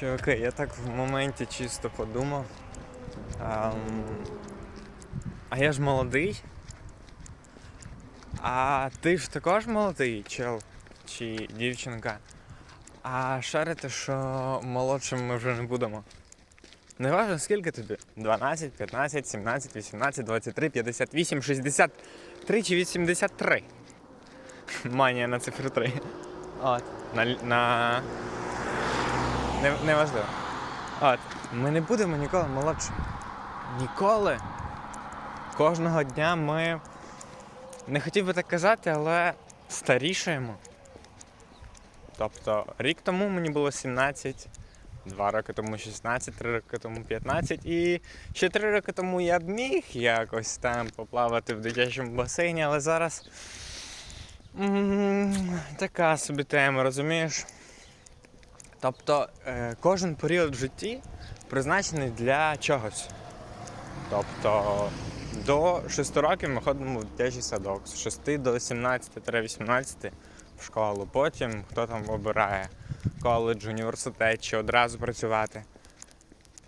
Чуваки, я так в моменті чисто подумав. Ам, а я ж молодий. А ти ж також молодий, чел чи дівчинка. А шарите, що молодшим ми вже не будемо. Не важливо, скільки тобі? 12, 15, 17, 18, 23, 58, 63 чи 83. Манія на цифру 3. От. На, на... Не, не важливо. От. Ми не будемо ніколи молодшими. Ніколи. Кожного дня ми. Не хотів би так казати, але старішаємо. Тобто, рік тому мені було 17, два роки тому 16, три роки тому 15, і ще три роки тому я б міг якось там поплавати в дитячому басейні, але зараз м, така собі тема, розумієш? Тобто е, кожен період в житті призначений для чогось. Тобто до 6 років ми ходимо в дитячий садок, з 6 до 17-18 в школу. Потім хто там обирає коледж, університет чи одразу працювати.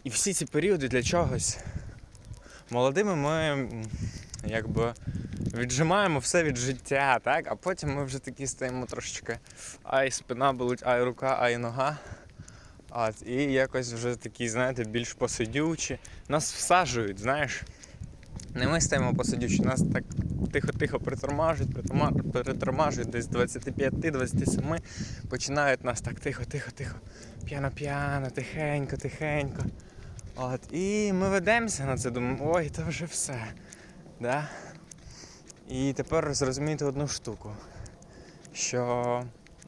І всі ці періоди для чогось. Молодими ми якби віджимаємо все від життя, так? а потім ми вже такі стаємо трошечки ай спина болить, ай рука, ай нога. От, і якось вже такі, знаєте, більш посидючі. Нас всаджують, знаєш. Не ми стаємо посидючі, нас так тихо-тихо притормажують, притормажують десь 25-27, починають нас так тихо-тихо-тихо, п'яно-п'яно, тихенько, тихенько. От, і ми ведемося на це, думаємо, ой, це вже все. Да? І тепер зрозуміти одну штуку, що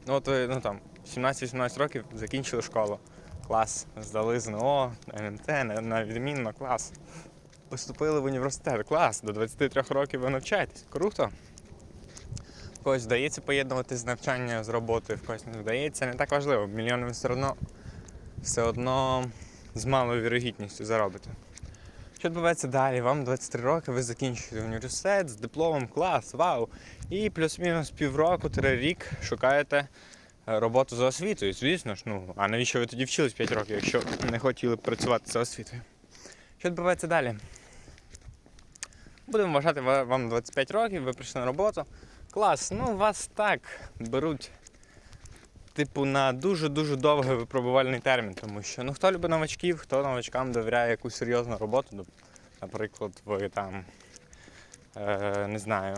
ну, от ви, ну, там, 17-18 років закінчили школу. Клас, здали ЗНО, НМТ, на відмінно, клас. Поступили в університет, клас, до 23 років ви навчаєтесь. Круто. Когось вдається поєднувати з навчання з роботою, в когось не вдається, не так важливо. Мільйони ви все одно все одно з малою вірогідністю заробите. Що відбувається далі? Вам 23 роки, ви закінчуєте університет з дипломом, клас, вау. І плюс-мінус півроку, три рік шукаєте е, роботу за освітою. Звісно ж, ну, а навіщо ви тоді вчились 5 років, якщо не хотіли працювати за освітою? Що відбувається далі? Будемо вважати, вам 25 років, ви прийшли на роботу. Клас, ну вас так беруть, типу, на дуже-дуже довгий випробувальний термін, тому що ну хто любить новачків, хто новачкам довіряє якусь серйозну роботу, ну, наприклад, ви там е, не знаю.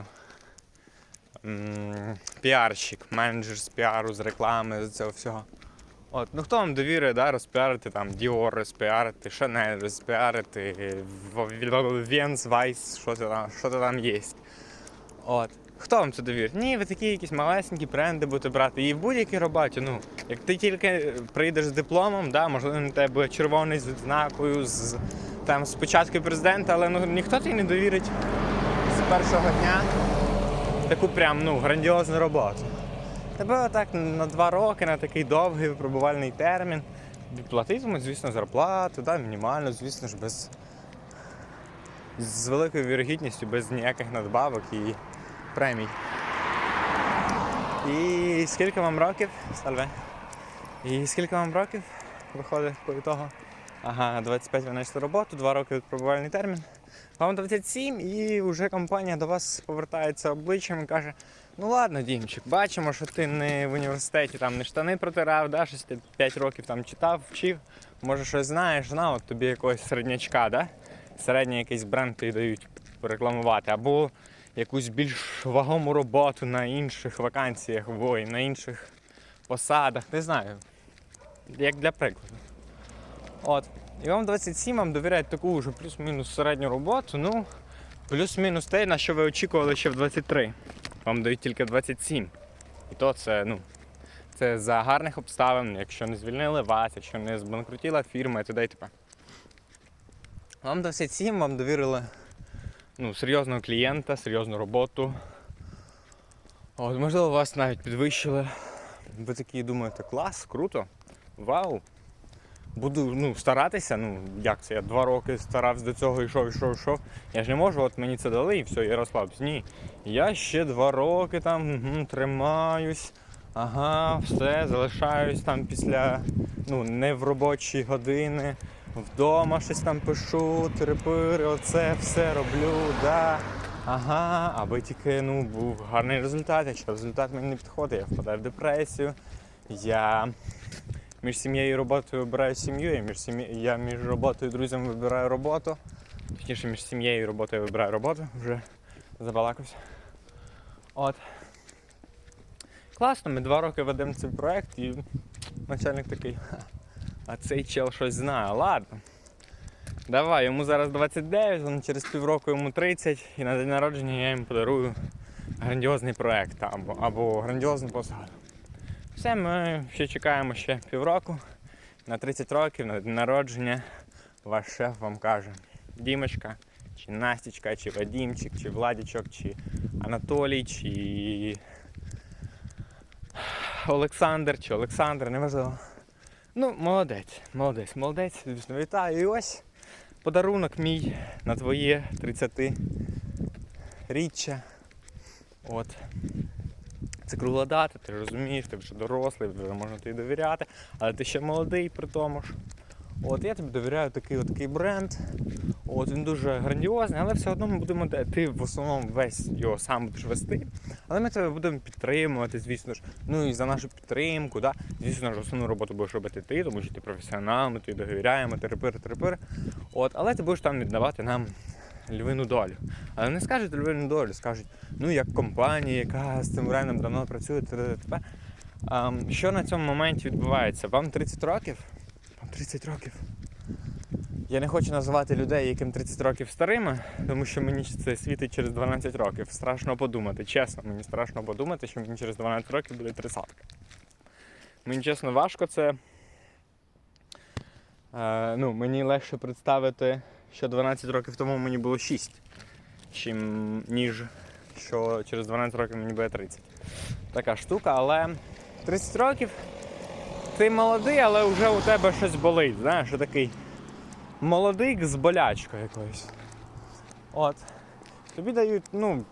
Піарщик, менеджер з піару, з реклами, з цього всього. От, ну хто вам довірює, да, розпіарити там Dior, розпіарити, Chanel, розпіарити, Венс, Вайс, що це там, що це там є. От. Хто вам це довірить? Ні, ви такі якісь малесенькі бренди будете брати. І в будь-якій роботі, ну, як ти тільки прийдеш з дипломом, да, можливо, на тебе буде червоний з відзнакою, з, там, з початкою президента, але ну, ніхто тобі не довірить з першого дня таку прям ну, грандіозну роботу. Тебе отак на два роки, на такий довгий випробувальний термін. Платитимуть, звісно, зарплату, да, мінімально, звісно ж, без з великою вірогідністю, без ніяких надбавок і премій. І скільки вам років? Сальве? І скільки вам років виходить по того? Ага, 25 ви знайшли роботу, 2 роки випробувальний термін. Вам 27 і вже компанія до вас повертається обличчям і каже, ну ладно, Дімчик, бачимо, що ти не в університеті там не штани протирав, да, щось ти 5 років там читав, вчив, може щось знаєш, на, от тобі якогось середнячка, да? середній якийсь бренд тобі дають рекламувати, або якусь більш вагому роботу на інших вакансіях, ой, на інших посадах, не знаю. Як для прикладу. От. І вам 27 вам довіряють таку вже плюс-мінус середню роботу, ну, плюс-мінус те, на що ви очікували ще в 23. Вам дають тільки 27. І то це, ну, це за гарних обставин, якщо не звільнили вас, якщо не збанкрутіла фірма і т.д. і т.п. Вам 27, вам довірили ну, серйозного клієнта, серйозну роботу. От, можливо, вас навіть підвищили. Ви такі думаєте, клас, круто, вау. Буду ну, старатися, ну як це, я два роки старався до цього, йшов, йшов, йшов. Я ж не можу, от мені це дали і все, я розслабився. Ні. Я ще два роки там угу, тримаюсь, ага, все, залишаюсь там після ну, не в робочі години, вдома щось там пишу, терепири, оце все роблю, да. Ага, аби тільки ну, був гарний результат. Якщо результат мені не підходить, я впадаю в депресію. Я між сім'єю і роботою вибираю сім'ю, я між, сім'є... я між роботою і друзями вибираю роботу. Точніше, між сім'єю і роботою вибираю роботу, вже забалакався. От. Класно, ми два роки ведемо цей проект і начальник такий. «Ха, А цей чел щось знає. Ладно. Давай, йому зараз 29, він через півроку йому 30, і на день народження я йому подарую грандіозний проект або, або грандіозну посаду. Все, ми ще чекаємо ще півроку. На 30 років, на день народження, ваш шеф вам каже, Дімочка, чи Настічка, чи Вадімчик, чи Владічок, чи Анатолій, чи Олександр, чи Олександр, неважливо. Ну, молодець, молодець, молодець, звісно, вітаю. І ось подарунок мій на твоє 30-річчя. От. Це кругла дата, ти розумієш, ти вже дорослий, вже можна тобі довіряти, але ти ще молодий при тому ж. От я тобі довіряю такий такий бренд. От він дуже грандіозний, але все одно ми будемо ти в основному весь його сам будеш вести. Але ми тебе будемо підтримувати, звісно ж. Ну і за нашу підтримку, да? звісно ж, основну роботу будеш робити ти, тому що ти професіонал, ми тобі довіряємо, терепир, терепир. От, але ти будеш там віддавати нам львину долю. Але не скажуть львину долю, скажуть, ну як компанія, яка з цим брендом давно працює, т.д. Що на цьому моменті відбувається? Вам 30 років? Вам 30 років. Я не хочу називати людей, яким 30 років старими, тому що мені це світить через 12 років. Страшно подумати, чесно, мені страшно подумати, що мені через 12 років буде 30. Мені чесно важко це. Е, ну, мені легше представити, що 12 років тому мені було 6, чим, ніж що через 12 років мені буде 30. Така штука, але 30 років ти молодий, але вже у тебе щось болить. Знаєш, що такий молодик з болячкою якоюсь. От. Тобі дають ну,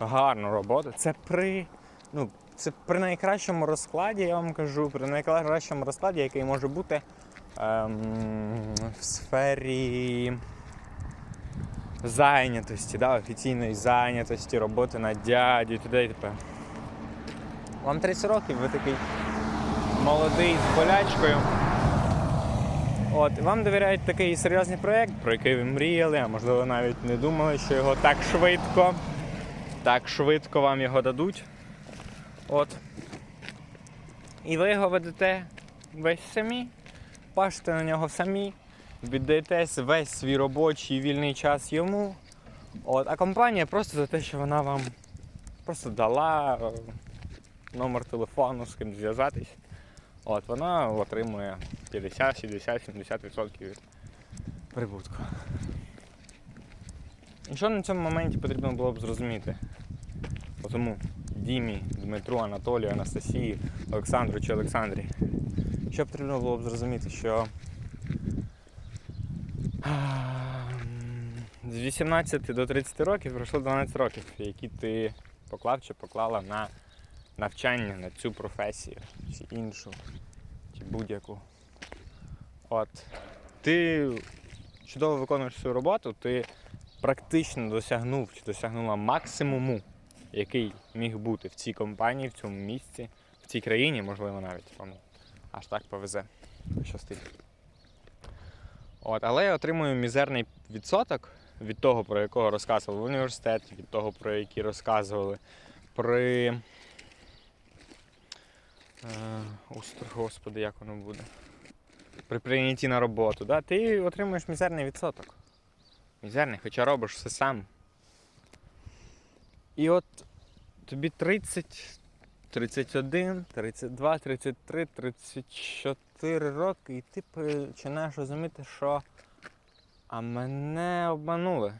гарну роботу. Це при. Ну, це при найкращому розкладі, я вам кажу, при найкращому розкладі, який може бути ем, в сфері зайнятості, да, офіційної зайнятості, роботи на дядю і т.д. і т.п. Вам 30 років, ви такий молодий з болячкою. От, вам довіряють такий серйозний проєкт, про який ви мріяли, а можливо навіть не думали, що його так швидко, так швидко вам його дадуть. От. І ви його ведете весь самі, пашете на нього самі, віддаєтесь весь свій робочий вільний час йому. От, а компанія просто за те, що вона вам просто дала е, номер телефону, з ким зв'язатись. От, вона отримує 50, 60, 70% від прибутку. І що на цьому моменті потрібно було б зрозуміти? Тому Дімі, Дмитру, Анатолію, Анастасії, Олександру чи Олександрі. Що потрібно було б зрозуміти, що з 18 до 30 років пройшло 12 років, які ти поклав чи поклала на навчання на цю професію чи іншу, будь-яку. От. Ти чудово виконуєш свою роботу, ти практично досягнув чи досягнула максимуму, який міг бути в цій компанії, в цьому місці, в цій країні, можливо, навіть вам аж так повезе, пощастить. От, але я отримую мізерний відсоток від того, про якого розказували в університеті, від того, про який розказували при. Е, господи, як воно буде. При прийнятті на роботу, да? ти отримуєш мізерний відсоток. Мізерний, хоча робиш все сам. І от тобі 30, 31, 32, 33, 34 роки, і ти починаєш розуміти, що а мене обманули.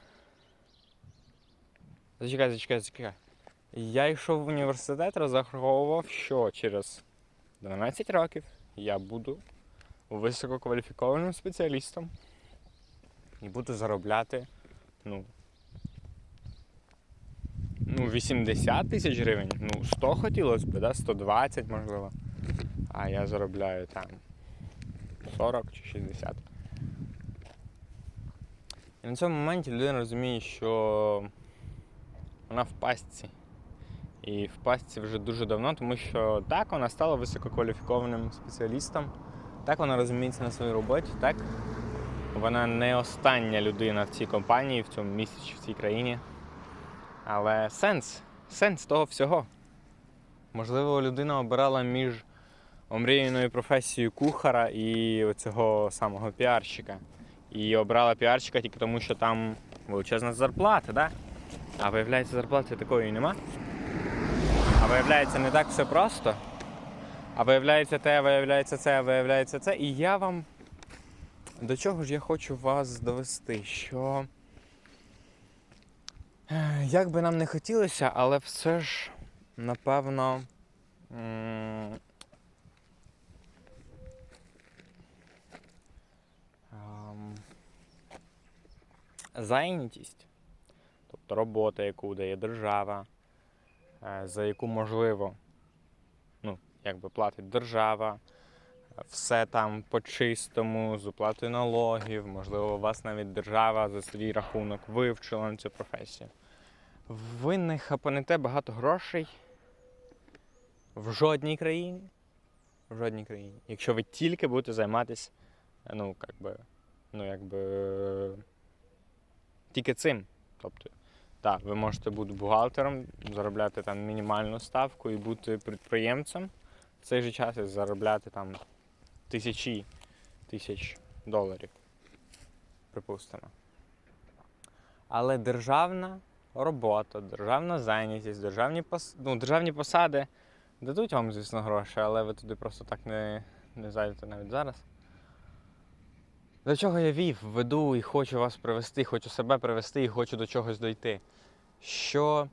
Зачекай, зачекай, зачекай. Я йшов в університет, розраховував, що через 12 років я буду висококваліфікованим спеціалістом і буду заробляти ну, ну 80 тисяч гривень. Ну, 100 хотілося б, да? 120 можливо. А я заробляю там 40 чи 60. І на цьому моменті людина розуміє, що вона в пастці. І в пастці вже дуже давно, тому що так, вона стала висококваліфікованим спеціалістом, так вона розуміється на своїй роботі, так вона не остання людина в цій компанії, в цьому місті чи в цій країні. Але сенс, сенс того всього. Можливо, людина обирала між омріяною професією кухара і цього самого піарщика. І обрала піарщика тільки тому, що там величезна зарплата, да? а виявляється, зарплати такої нема. А виявляється, не так все просто. А виявляється те, виявляється це, виявляється це. І я вам до чого ж я хочу вас довести, що як би нам не хотілося, але все ж, напевно. ем, Зайнятість, тобто робота, яку дає держава, за яку можливо, ну, якби платить держава, все там по-чистому, з оплатою налогів, можливо, у вас навіть держава за свій рахунок вивчила на цю професію. Ви не хапанете багато грошей в жодній країні. В жодній країні. Якщо ви тільки будете займатися, ну, як би, ну, якби, тільки цим. Тобто, так, ви можете бути бухгалтером, заробляти там мінімальну ставку і бути підприємцем в цей же час і заробляти там тисячі тисяч доларів, припустимо. Але державна робота, державна зайнятість, державні, пос... ну, державні посади дадуть вам, звісно, гроші, але ви туди просто так не, не зайдете навіть зараз. До чого я вів, веду і хочу вас привести, хочу себе привести і хочу до чогось дойти. Що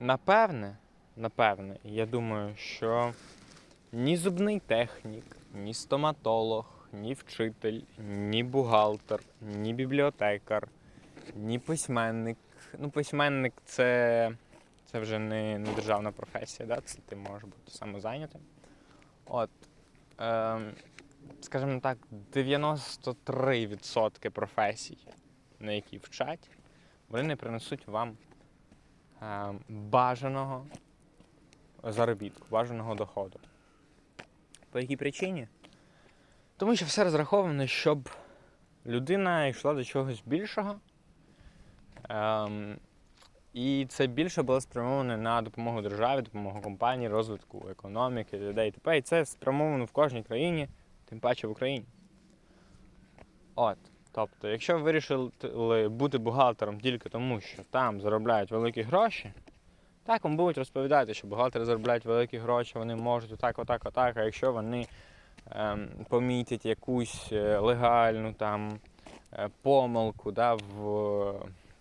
напевне, напевне, я думаю, що ні зубний технік, ні стоматолог, ні вчитель, ні бухгалтер, ні бібліотекар, ні письменник. Ну, письменник це, це вже не, не державна професія, да? це ти можеш бути самозайнятим. От. Ем, скажімо так, 93% професій, на які вчать, вони не принесуть вам е, бажаного заробітку, бажаного доходу. По якій причині? Тому що все розраховано, щоб людина йшла до чогось більшого. Ем, і це більше було спрямоване на допомогу державі, допомогу компанії, розвитку економіки, людей. т.п. І це спрямовано в кожній країні, тим паче в Україні. От. Тобто, якщо ви вирішили бути бухгалтером тільки тому, що там заробляють великі гроші, так вам будуть розповідати, що бухгалтери заробляють великі гроші, вони можуть отак, отак, отак. А якщо вони ем, помітять якусь е, легальну там е, помилку да, в е,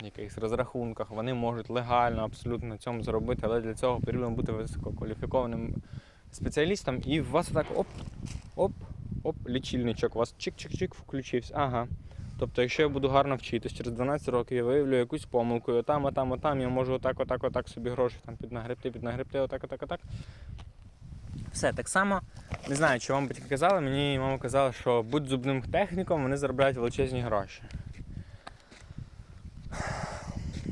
якихось розрахунках, вони можуть легально абсолютно на цьому заробити, але для цього потрібно бути висококваліфікованим спеціалістом, і у вас так оп, оп, оп, лічильничок, у вас чик-чик-чик включився. Ага. Тобто, якщо я буду гарно вчитись, через 12 років я виявлю якусь помилку, і отам, отам, отам, я можу отак, отак, отак собі гроші там піднагребти, піднагребти, отак, отак, отак. Все, так само, не знаю, чи вам батьки казали, мені мама казала, що будь зубним техніком, вони заробляють величезні гроші.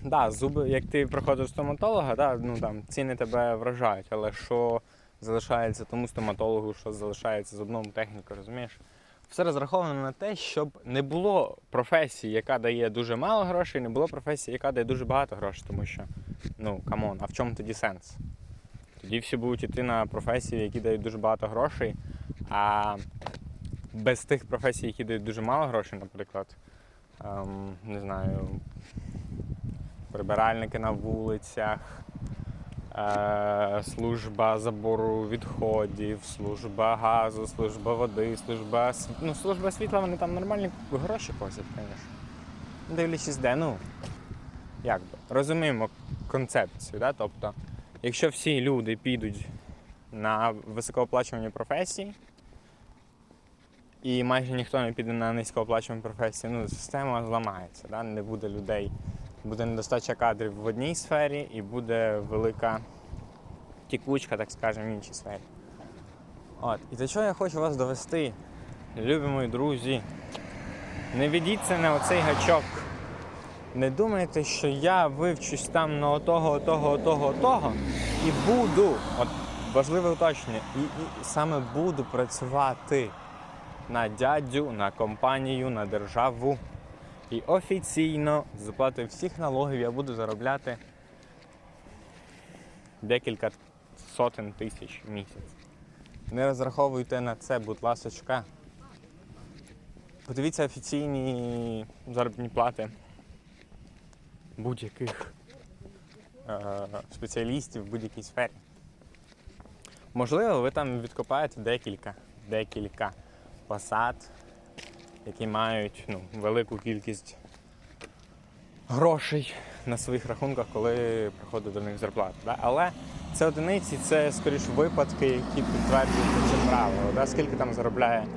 Да, зуби, як ти проходиш стоматолога, да, ну, там, ціни тебе вражають, але що залишається тому стоматологу, що залишається зубному техніку, розумієш? Все розраховано на те, щоб не було професії, яка дає дуже мало грошей, не було професії, яка дає дуже багато грошей, тому що, ну, камон, а в чому тоді сенс? Тоді всі будуть йти на професії, які дають дуже багато грошей, а без тих професій, які дають дуже мало грошей, наприклад, ем, не знаю, прибиральники на вулицях, служба забору відходів, служба газу, служба води, служба ну, служба світла, вони там нормальні гроші просять, звісно. Дивлячись, де, ну, як би, розуміємо концепцію, да? тобто, якщо всі люди підуть на високооплачувані професії, і майже ніхто не піде на низькооплачувані професії, ну, система зламається, да? не буде людей буде недостача кадрів в одній сфері і буде велика тікучка, так скажемо, в іншій сфері. От. І до чого я хочу вас довести, любі мої друзі. Не ведіться на оцей гачок. Не думайте, що я вивчусь там на отого, отого, отого, отого і буду, от важливе уточнення, і, і саме буду працювати на дядю, на компанію, на державу. І офіційно з оплатою всіх налогів я буду заробляти декілька сотень тисяч в місяць. Не розраховуйте на це, будь ласочка. Подивіться офіційні заробітні плати будь-яких е, спеціалістів в будь-якій сфері. Можливо, ви там відкопаєте декілька, декілька посад, які мають ну, велику кількість грошей на своїх рахунках, коли приходить до них зарплата. Да? Але це одиниці, це скоріш випадки, які підтверджують це правило. Да? Скільки там заробляє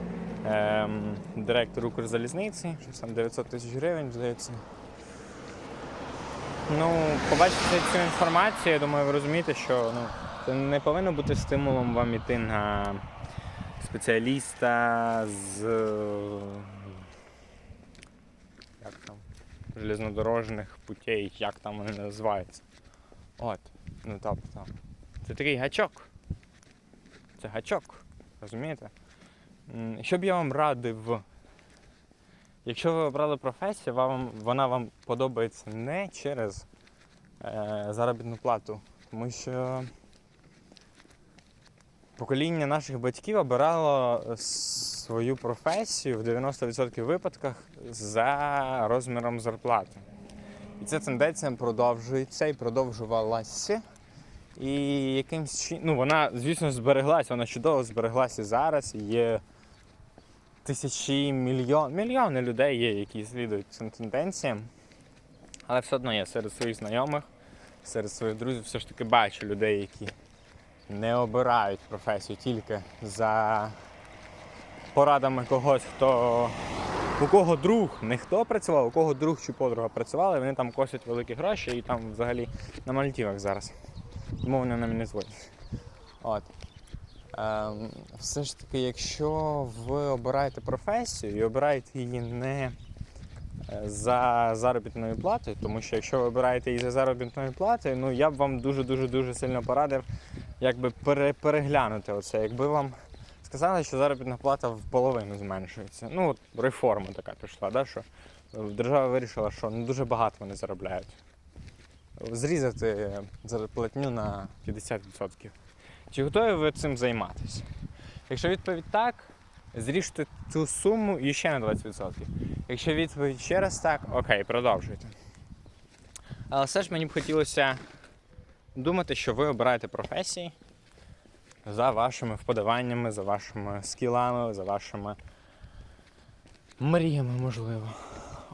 ем, директор Укрзалізниці, щось там 900 тисяч гривень, здається. Ну, побачите цю інформацію, я думаю, ви розумієте, що ну, це не повинно бути стимулом вам іти на спеціаліста з е, як там, железнодорожних путей, як там вони називаються. От. Ну тобто. Це такий гачок. Це гачок. Розумієте? Що б я вам радив? Якщо ви обрали професію, вам, вона вам подобається не через е, заробітну плату, тому що покоління наших батьків обирало свою професію в 90% випадках за розміром зарплати. І ця тенденція продовжується і продовжувалася. І якимсь чином, ну вона, звісно, збереглася, вона чудово збереглася зараз. Є тисячі мільйон, мільйони людей є, які слідують цим тенденціям. Але все одно я серед своїх знайомих, серед своїх друзів все ж таки бачу людей, які не обирають професію тільки за порадами когось, хто у кого друг, не хто працював, у кого друг чи подруга працювали, вони там косять великі гроші і там взагалі на Мальтівах зараз. Тому вони нам не дзвонять. От. Ем, все ж таки, якщо ви обираєте професію і обираєте її не е, за заробітною платою, тому що якщо ви обираєте її за заробітною платою, ну я б вам дуже-дуже дуже сильно порадив якби пере, переглянути оце. Якби вам сказали, що заробітна плата в половину зменшується. Ну, от реформа така пішла, да, що держава вирішила, що не дуже багато вони заробляють. Зрізати зарплатню на 50%. Чи готові ви цим займатися? Якщо відповідь так, зріжте цю суму і ще на 20%. Якщо відповідь ще раз так, окей, продовжуйте. Але все ж мені б хотілося думати, що ви обираєте професії за вашими вподобаннями, за вашими скілами, за вашими мріями, можливо.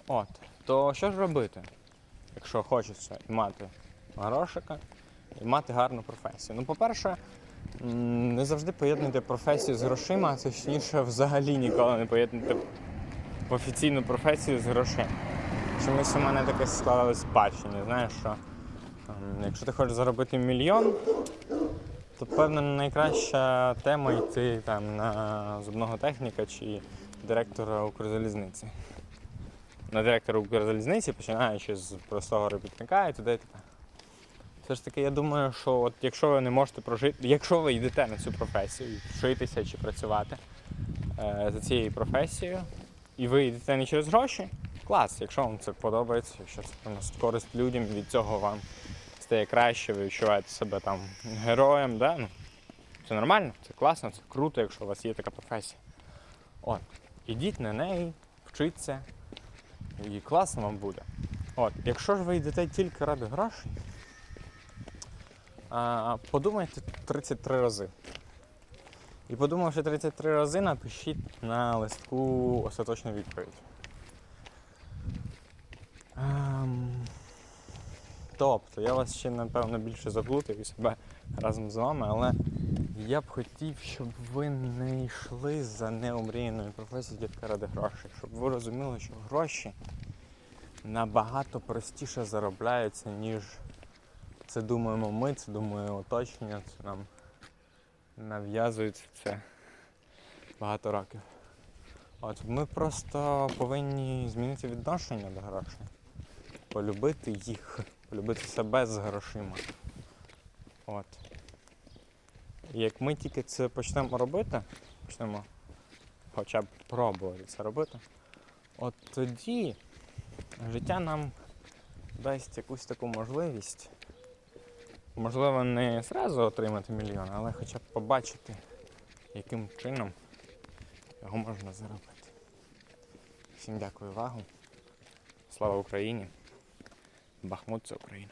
От. То що ж робити, якщо хочеться і мати грошика, і мати гарну професію? Ну, по-перше, не завжди поєднуйте професію з грошима, а точніше взагалі ніколи не поєднуйте офіційну професію з грошима. Чомусь у мене таке склалось бачення, знаєш, що якщо ти хочеш заробити мільйон, то певно найкраща тема йти там на зубного техніка чи директора Укрзалізниці. На директора Укрзалізниці, починаючи з простого робітника і туди і. Все ж таки, я думаю, що от якщо ви не можете прожити, якщо ви йдете на цю професію, вчитися чи працювати е, за цією професією, і ви йдете не через гроші, клас, якщо вам це подобається, якщо це приносить користь людям, від цього вам стає краще, ви відчуваєте себе там героєм, да? ну, це нормально, це класно, це круто, якщо у вас є така професія. От, ідіть на неї, вчіться, і класно вам буде. От, якщо ж ви йдете тільки ради грошей, подумайте 33 рази. І подумавши 33 рази, напишіть на листку остаточну відповідь. Тобто, я вас ще, напевно, більше заплутав і себе разом з вами, але я б хотів, щоб ви не йшли за неомріяною професією ради грошей, щоб ви розуміли, що гроші набагато простіше заробляються, ніж це думаємо ми, це думає оточення, це нам нав'язують це багато років. От ми просто повинні змінити відношення до грошей. Полюбити їх, полюбити себе з грошима. От. Як ми тільки це почнемо робити, почнемо хоча б пробувати це робити, от тоді життя нам дасть якусь таку можливість. Можливо, не зразу отримати мільйон, але хоча б побачити, яким чином його можна заробити. Всім дякую увагу. Слава Україні! Бахмут це Україна.